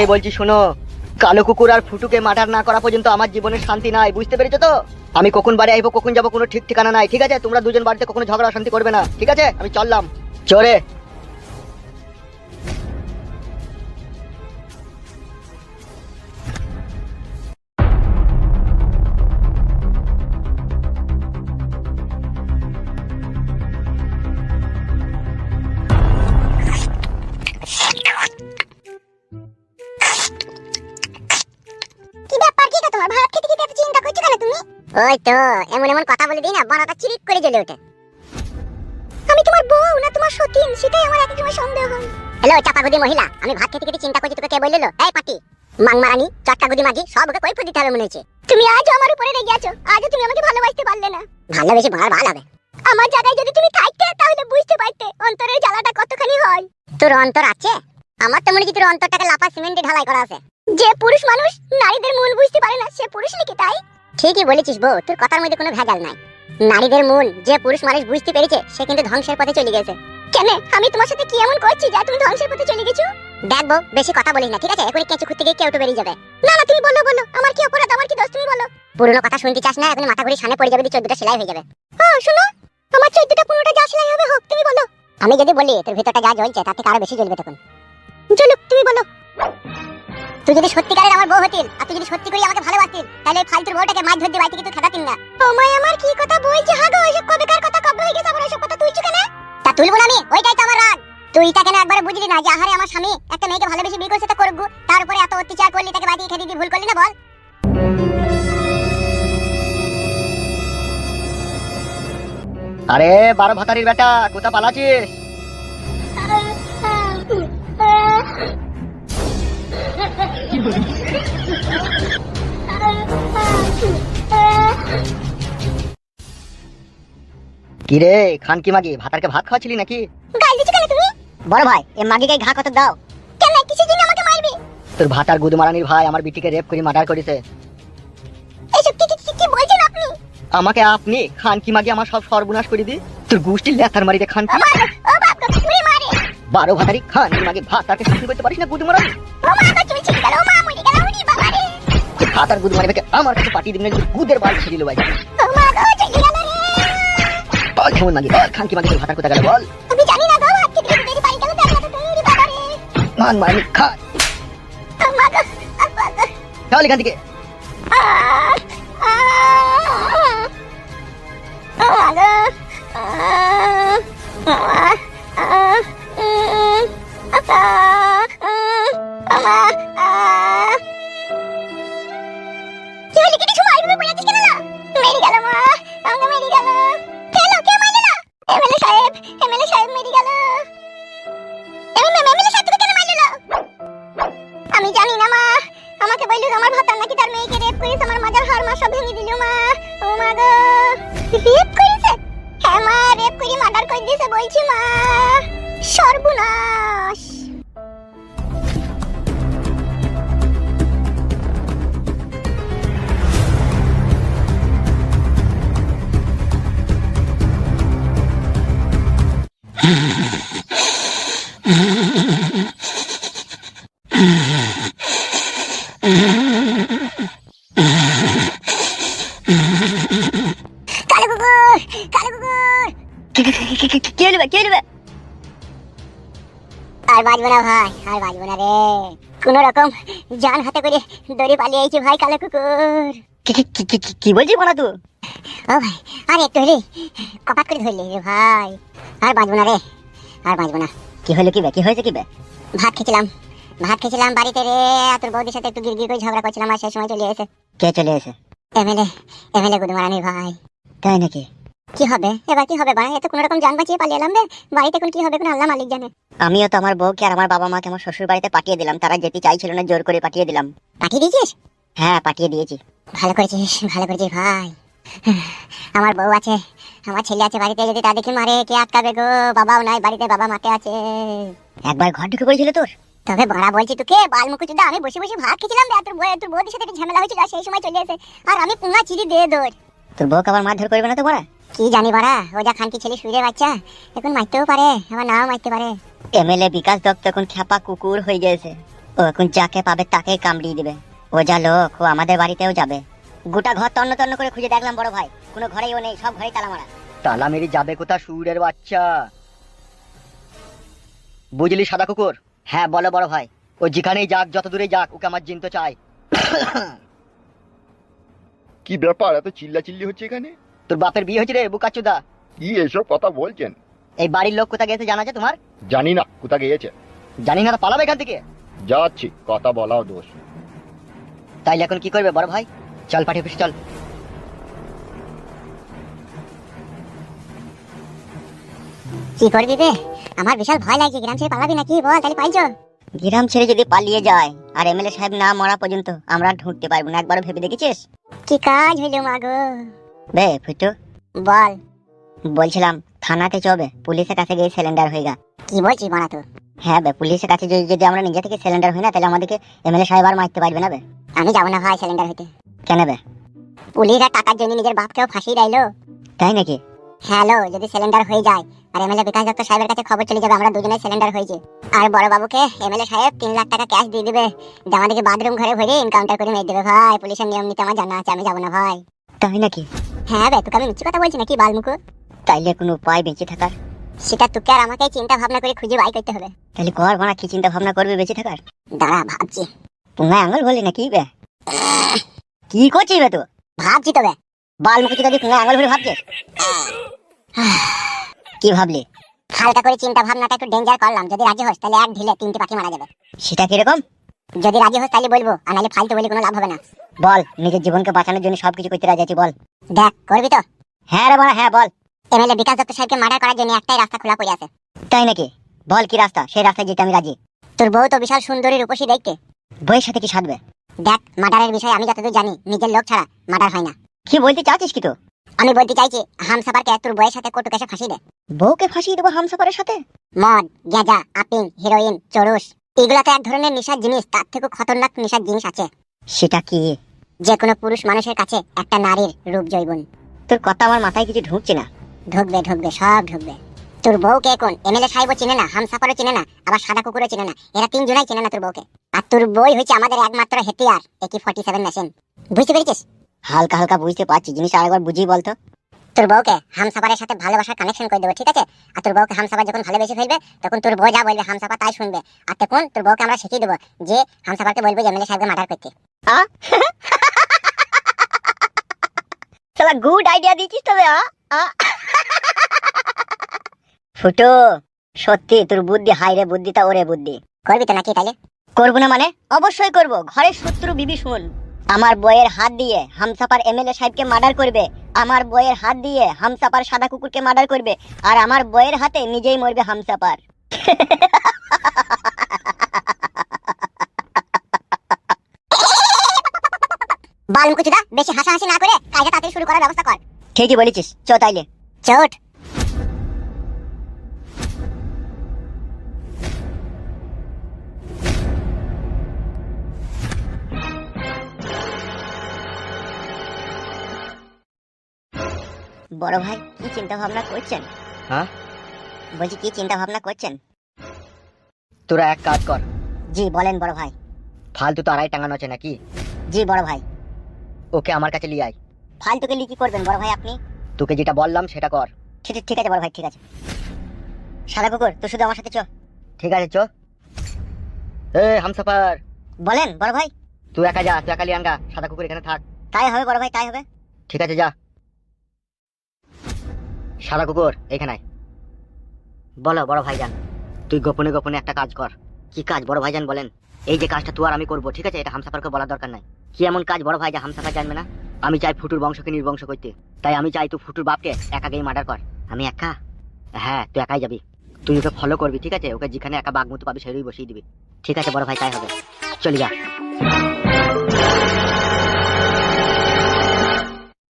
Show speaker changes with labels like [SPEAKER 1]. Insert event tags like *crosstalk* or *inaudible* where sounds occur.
[SPEAKER 1] এই বলছি, শোনো, কালো কুকুর আর ফুটুকে মার্ডার না করা পর্যন্ত আমার জীবনে শান্তি নাই, বুঝতে পেরেছ তো? আমি কখন বাড়ি আইবো, কখন যাব কোনো ঠিক ঠিকানা নাই, ঠিক আছে? তোমরা দুজন বাড়িতে কখনো ঝগড়া শান্তি করবে না, ঠিক আছে? আমি চললাম। চরে
[SPEAKER 2] ভাত খেতে খেতে এত চিন্তা করছ কেন তুমি? ওই তো এমন এমন কথা বলে দিই না বানাটা চিরিক করে জ্বলে ওঠে। আমি তোমার বউ না তোমার সতীন সেটাই আমার সময় সন্দেহ হয়। হ্যালো চাপাগুদি মহিলা আমি ভাত খেতে খেতে চিন্তা করছি তোকে কে বলল? এই পাটি মাংমারানি চট্টাগুদি মাগি সব ওকে দিতে হবে মনে হচ্ছে। তুমি আজও আমার উপরে রেগে আছো আজও তুমি আমাকে ভালোবাসতে পারলে না। ভালোবেসে ভালো ভালো হবে। আমার জায়গায় যদি তুমি থাকতে তাহলে বুঝতে পারতে অন্তরের জ্বালাটা কতখানি হয়। তোর অন্তর আছে? আমার তো মনে হয় তোর অন্তরটাকে লাফা সিমেন্টে ঢালাই করা আছে। যে পুরুষ মানুষ নারীদের মন বুঝতে পারে না, সে পুরুষ নাকি তাই? ঠিকই বলেছিস বউ, তোর কথার মধ্যে কোনো ভেজাল নাই। নারীদের মন যে পুরুষ মানুষ বুঝতে পেরেছে, সে কিন্তু ধ্বংসের পথে চলে গেছে। কেন, আমি তোমার সাথে কি এমন করছি যা তুমি ধ্বংসের পথে চলে গেছো? দেখ বউ, বেশি কথা বলিস না, ঠিক আছে? এখনই কেঁচু খুঁজতে গিয়ে কেউ তো বেরিয়ে যাবে। না না, তুমি বলো বলো, আমার কি অপরাধ, আমার কি দোষ, তুমি বলো। পুরনো কথা শুনতে চাস না, এখন মাথা ঘুরে সামনে পড়ে যাবে দিয়ে চোদ্দটা সেলাই হয়ে যাবে। হ্যাঁ শোনো, আমার চোদ্দটা পনেরোটা যা সেলাই হবে, হোক, তুমি বলো। আমি যদি বলি, তোর ভিতরটা যা জ্বলছে তাতে আরও বেশি জ্বলবে তখন। চলুক তুমি বলো। তুই যদি সত্যিকারের আমার বউ হতিল আর তুই যদি সত্যি করে আমাকে ভালোবাসতিল তাহলে এই ফালতুর বউটাকে মাছ ধরতে বাড়ি থেকে তুই খেদাতিন না। ওমাই আমার কি কথা বলছে হাগো? ওইসব কবেকার কথা? কবে হয়ে গেছে আবার ওইসব কথা তুলছো কেন? তা তুলবো না আমি ওইটাই তো আমার রাগ। তুই তা কেন একবার বুঝলি না যে আহারে আমার স্বামী একটা মেয়েকে ভালোবেসে বিয়ে করছে তা করব? তার উপরে এত অত্যাচার করলি তাকে বাড়ি খেতে দিয়ে ভুল করলি না বল।
[SPEAKER 1] আরে বারো ভাতারির বেটা কোথা পালাছিস কিরে খান কি মাগি? ভাতারকে ভাত খাওয়াছিলি নাকি?
[SPEAKER 2] গাল দিছো কেন তুমি?
[SPEAKER 1] বড় ভাই এ মাগিকে ঘা কত দাও।
[SPEAKER 2] কেন? কিসের জন্য আমাকে মারবে?
[SPEAKER 1] তোর ভাতার গুদমারানির ভাই আমার বিটিকে রেপ করে মার্ডার করেছে।
[SPEAKER 2] এসব কি কি- কি কি বলছেন আপনি?
[SPEAKER 1] আমাকে আপনি খান কি মাগি আমার সব সর্বনাশ করে দি তোর গোষ্ঠীর লেথার মারিতে খান কি?
[SPEAKER 2] ও বাপ গো তুমি মারে
[SPEAKER 1] বারো ভাতারি খান কি মাগি ভাতারকে শাসন করতে পারিস না গুদমারানি
[SPEAKER 2] ও মা গো তুমি ছিড়ে গেল ও মা মরে গেল ওরে বাবা রে
[SPEAKER 1] ভাতার গুদমারি বেকে আমার কাছে পাঠিয়ে দিন গুদের বাল ছিড়িল ভাই বল কেমন মাগি বল খান কি মাগি তোর ভাতার কোথা গেল বল
[SPEAKER 2] না
[SPEAKER 1] মান মারানি খান চল এখান থেকে
[SPEAKER 2] আহ আমি জানি না, মা। আমাকে বলল আমার নাকি তার মেয়েকে রেপ করেছে, আমার মাজার হাড় মা ভেঙে দিল, মা। ও মা গো। *laughs* রেপ হ্যাঁ মা রেপ করে মার্ডার করে দিয়েছে, বলছি, মা। সর্বনাশ কালো কুকুর কালো কুকুর
[SPEAKER 1] কে নেবে কে নেবে
[SPEAKER 2] আর বাজবো না ভাই আর বাজবো না রে। কোন রকম জান হাতে করে দড়ি পালিয়ে আইছি ভাই কালো কুকুর।
[SPEAKER 1] কি বলছিস বলা তুই
[SPEAKER 2] ও ভাই আর একটু হলে কপাট করে ধরলি রে ভাই। আর বাজবো না রে আর বাজবো না।
[SPEAKER 1] কি হলো কি বে কি হয়েছে কি বে?
[SPEAKER 2] ভাত খেয়েছিলাম ভাত খেয়েছিলাম বাড়িতে রে আর তোর বৌদির সাথে একটু গিরগির করে ঝগড়া করছিলাম আর সেই সময় চলে এসে
[SPEAKER 1] কে চলে এসে
[SPEAKER 2] এমএলএ এমএলএ গুদমারানি ভাই।
[SPEAKER 1] তাই নাকি?
[SPEAKER 2] কি হবে? এবার কি হবে ভাই? এত কোনো রকম জান বাঁচিয়ে পালিয়ে এলাম রে। বাড়িতে এখন কি হবে কোন আল্লাহ মালিক জানে।
[SPEAKER 1] আমিও তো আমার বউকে আর আমার বাবা মাকে আমার শ্বশুর বাড়িতে পাঠিয়ে দিলাম। তারা যেতে চাইছিল না জোর করে পাঠিয়ে দিলাম।
[SPEAKER 2] পাঠিয়ে দিয়েছিস?
[SPEAKER 1] হ্যাঁ পাঠিয়ে দিয়েছি।
[SPEAKER 2] ভালো করেছিস ভালো করেছিস ভাই। আমার বউ আছে আমার ছেলে আছে বাড়িতে যদি তাদেরকে মারে কে আটকাবে গো? বাবাও নাই বাড়িতে বাবা মাকে আছে।
[SPEAKER 1] একবার ঘর ঢুকে পড়েছিল তোর?
[SPEAKER 2] তবে বড়া বলছি তোকে বালমুখু চুদা আমি বসে বসে ভাত খেয়েছিলাম রে, তোর বউ তোর সাথে একটা ঝামেলা হয়েছিল সেই সময় চলে এসে আর আমি পুঙ্গা চিড়ি দিয়ে দৌড়।
[SPEAKER 1] তোর বউকে আবার মারধর করবে না তো বড়া?
[SPEAKER 2] কি জানি বড়া ও যা খানকি ছেলে শুয়ে বাচ্চা এখন মারতেও পারে আবার নাও মারতে পারে।
[SPEAKER 1] এমএলএ বিকাশ দত্ত এখন খ্যাপা কুকুর হয়ে গেছে।
[SPEAKER 3] ও এখন যাকে পাবে তাকেই কামড়িয়ে দিবে। ও যা লোক ও আমাদের বাড়িতেও যাবে। গোটা ঘর তন্ন তন্ন করে খুঁজে দেখলাম বড় ভাই। কোনো ঘরেই ও নেই সব ঘরেই তালা মারা।
[SPEAKER 1] তালা মেরে যাবে কোথা সুরের বাচ্চা? বুঝলি সাদা কুকুর? হ্যাঁ বলো বড় ভাই। ও যেখানেই যাক যত দূরে যাক ওকে আমার জিনতে চাই।
[SPEAKER 4] কি ব্যাপার? এত চিল্লা চিল্লি হচ্ছে এখানে?
[SPEAKER 1] তোর বাপের বিয়ে হয়েছে রে বুকাচুদা
[SPEAKER 4] কি এসব কথা বলছেন?
[SPEAKER 1] এই বাড়ির লোক কোথা গেছে জানা আছে তোমার?
[SPEAKER 4] জানি না কোথা গিয়েছে।
[SPEAKER 1] জানি না তো পালাবে এখান থেকে।
[SPEAKER 4] যাচ্ছি কথা বলাও দোষ
[SPEAKER 1] তাইলে এখন কি করবে বড় ভাই? চল পাঠিয়ে অফিসে চল।
[SPEAKER 2] কি করবি বে আমার বিশাল ভয় লাগছে গ্রাম ছেড়ে পালাবি নাকি? বল তাহলে পাইছো?
[SPEAKER 3] গ্রাম ছেড়ে যদি পালিয়ে যায় আর এমএলএ সাহেব না মরা পর্যন্ত আমরা ঢুকতে পারব না একবার ভেবে দেখেছিস?
[SPEAKER 2] কি কাজ হইল মাগো
[SPEAKER 3] বে ফুটু।
[SPEAKER 2] বল।
[SPEAKER 3] বলছিলাম থানাতে চবে পুলিশের কাছে গিয়ে সিলিন্ডার হয়ে গা।
[SPEAKER 2] কি বলছিস বানা তো
[SPEAKER 3] হ্যাঁ বে পুলিশের কাছে যদি যদি আমরা নিজে থেকে সিলিন্ডার হই না তাহলে আমাদেরকে এমএলএ সাহেব আর মারতে পারবে না বে।
[SPEAKER 2] আমি যাব না ভাই সিলিন্ডার হইতে।
[SPEAKER 3] কেন বে?
[SPEAKER 2] পুলিশ আর টাকার জন্য নিজের বাপকেও ফাঁসিয়ে দিলো।
[SPEAKER 3] তাই নাকি?
[SPEAKER 2] হ্যালো যদি সিলিন্ডার হয়ে যায় আর এমএলএ বিকাশ দত্ত সাহেবের কাছে খবর চলে যাবে আমরা দুজনে সিলিন্ডার হয়েছে। আর বড় বাবুকে এমএলএ সাহেব তিন লাখ টাকা ক্যাশ দিয়ে দিবে। আমাদেরকে বাথরুম ঘরে ভরে এনকাউন্টার করে মেরে দেবে ভাই পুলিশের নিয়ম নীতি আমার জানা আছে আমি যাব না ভাই।
[SPEAKER 3] তাই নাকি?
[SPEAKER 2] হ্যাঁ বে তোকে আমি মিথ্যে কথা বলছি নাকি বালমুকু
[SPEAKER 3] তাইলে কোনো উপায় বেঁচে থাকার?
[SPEAKER 2] সেটা তোকে আর আমাকে চিন্তা ভাবনা করে খুঁজে বাই করতে হবে।
[SPEAKER 3] তাহলে কর কি চিন্তা ভাবনা করবে বেঁচে থাকার?
[SPEAKER 2] দাঁড়া ভাবছি।
[SPEAKER 3] পুঙ্গায় আঙুল বললি নাকি বে? কি করছিস বে তো
[SPEAKER 2] ভাবছি তবে
[SPEAKER 3] বাল মুখে যদি পুঙ্গায় আঙুল ভরে ভাবছিস কি ভাবলি?
[SPEAKER 2] হালকা করে চিন্তা ভাবনাটা একটু ডেঞ্জার করলাম। যদি রাজি হোস তাহলে এক ঢিলে তিনটে পাখি মারা যাবে।
[SPEAKER 3] সেটা কীরকম?
[SPEAKER 2] যদি রাজি হোস তাহলে বলব আর নাহলে ফালতু বলে কোনো লাভ হবে না।
[SPEAKER 3] বল নিজের জীবনকে বাঁচানোর জন্য সবকিছু করতে রাজি আছি বল।
[SPEAKER 2] দেখ করবি তো?
[SPEAKER 3] হ্যাঁ রে বানা হ্যাঁ বল।
[SPEAKER 2] এমএলএ বিকাশ দত্ত সাহেবকে মার্ডার করার জন্য একটাই রাস্তা খোলা পড়ে আছে।
[SPEAKER 3] তাই নাকি? বল কি রাস্তা? সেই রাস্তায় যেতে আমি রাজি।
[SPEAKER 2] তোর বউ তো বিশাল সুন্দরী রূপসী দেখতে
[SPEAKER 3] বইয়ের সাথে কি সাধবে?
[SPEAKER 2] দেখ মার্ডারের বিষয়ে আমি যতদূর জানি নিজের লোক ছাড়া মার্ডার হয় না।
[SPEAKER 3] কি বলতে চাচ্ছিস কি তো
[SPEAKER 2] আমি বলতে চাইছি হামসাফারকে তোর বউয়ের সাথে কটু কেসে ফাঁসি দে।
[SPEAKER 3] বউকে ফাঁসিয়ে দেবো হামসাফারের সাথে?
[SPEAKER 2] মদ গেঁজা আপিং হিরোইন চরুস এগুলো তো এক ধরনের নেশার জিনিস তার থেকে খতরনাক নেশার জিনিস আছে।
[SPEAKER 3] সেটা কি?
[SPEAKER 2] যে কোনো পুরুষ মানুষের কাছে একটা নারীর রূপ জৈবন।
[SPEAKER 3] তোর কথা আমার মাথায় কিছু ঢুকছে না।
[SPEAKER 2] ঢুকবে ঢুকবে সব ঢুকবে। তোর বউকে এখন এমএলএ সাহেবও চিনে না হামসাফারও চিনে না আবার সাদা কুকুরও চিনে না। এরা তিনজনাই চিনে না তোর বউকে। আর তোর বই হচ্ছে আমাদের একমাত্র হেতিয়ার একি ফর্টি সেভেন মেশিন বুঝতে পেরেছিস?
[SPEAKER 3] হালকা হালকা বুঝতে পারছি জিনিস আরেকবার বুঝিয়ে বলতো
[SPEAKER 2] তোর বউকে হামসাফারের সাথে ভালোবাসার কানেকশন করে দেবো ঠিক আছে? আর তোর বউকে হামসাফার যখন ভালোবেসে ফেলবে তখন তোর বউ যা বলবে হামসাফার তাই শুনবে। আর তখন তোর বউকে আমরা শিখিয়ে দেবো যে হামসাফারকে বলব যে এমএলএ সাহেবকে মার্ডার করতে।
[SPEAKER 3] শালা গুড আইডিয়া দিয়েছিস তবে ফুটো সত্যি তোর বুদ্ধি হাই রে বুদ্ধিটা ওরে বুদ্ধি।
[SPEAKER 2] করবি তো নাকি তাহলে
[SPEAKER 3] করব না মানে? অবশ্যই করব। ঘরের শত্রু বিবি শুন আমার বইয়ের হাত দিয়ে হামসাপার এমএলএ সাহেবকে মার্ডার করবে। আমার বইয়ের হাত দিয়ে হামসাপার সাদা কুকুরকে মার্ডার করবে। আর আমার বইয়ের হাতে নিজেই মরবে হামসাপার *laughs*
[SPEAKER 2] বালমুকুচুদা বেশি হাসাহাসি না করে কাজটা তাড়াতাড়ি শুরু করার ব্যবস্থা কর।
[SPEAKER 3] ঠিকই বলেছিস? চ তাইলে।
[SPEAKER 2] চোট।
[SPEAKER 3] বড় ভাই কি চিন্তা ভাবনা করছেন?
[SPEAKER 1] হ্যাঁ?
[SPEAKER 3] বলছি কি চিন্তা ভাবনা করছেন?
[SPEAKER 1] তোরা এক কাজ কর।
[SPEAKER 3] জি বলেন বড় ভাই।
[SPEAKER 1] ফালতু তো আড়াই টাঙানো আছে নাকি?
[SPEAKER 3] জি বড় ভাই।
[SPEAKER 1] ওকে আমার কাছে লিয়ে আয়।
[SPEAKER 3] ফালতুকে লিখি করবেন বড় ভাই আপনি।
[SPEAKER 1] তোকে যেটা বললাম সেটা কর।
[SPEAKER 3] ঠিক ঠিক আছে বড় ভাই ঠিক আছে। সাদা কুকুর তুই শুধু আমার সাথে চ।
[SPEAKER 1] ঠিক আছে চো। এ হামসাফার।
[SPEAKER 3] বলেন বড় ভাই।
[SPEAKER 1] তুই একা যা তুই একা লিয়ে আনগা সাদা কুকুর এখানে থাক।
[SPEAKER 3] তাই হবে বড় ভাই তাই হবে।
[SPEAKER 1] ঠিক আছে যা। সাদা কুকুর এখানে। বলো বড় ভাই ভাইজান তুই গোপনে গোপনে একটা কাজ কর। কি কাজ বড় ভাইজান বলেন। এই যে কাজটা তুই আর আমি করব ঠিক আছে? এটা হামসাফারকে বলার দরকার নাই। কি এমন কাজ বড় ভাই যে হামসাফা জানবে না? আমি চাই ফুটুর বংশকে নির্বংশ করতে। তাই আমি চাই তুই ফুটুর বাপকে একা গিয়ে মার্ডার কর। আমি একা? হ্যাঁ তুই একাই যাবি। তুই ওকে ফলো করবি, ঠিক আছে? ওকে যেখানে একা বাঘ মতো পাবি সেটাই বসিয়ে দিবি। ঠিক আছে, বড় ভাই, তাই হবে। চলে যা।